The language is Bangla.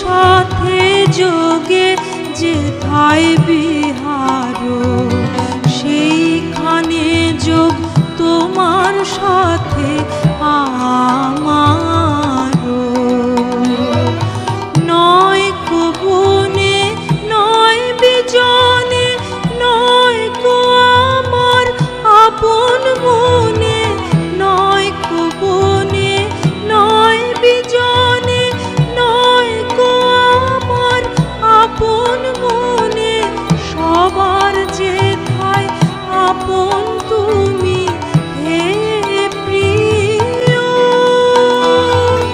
সাথে যোগে যে যেথায় বিহার সেইখানে যোগ তোমার সাথে।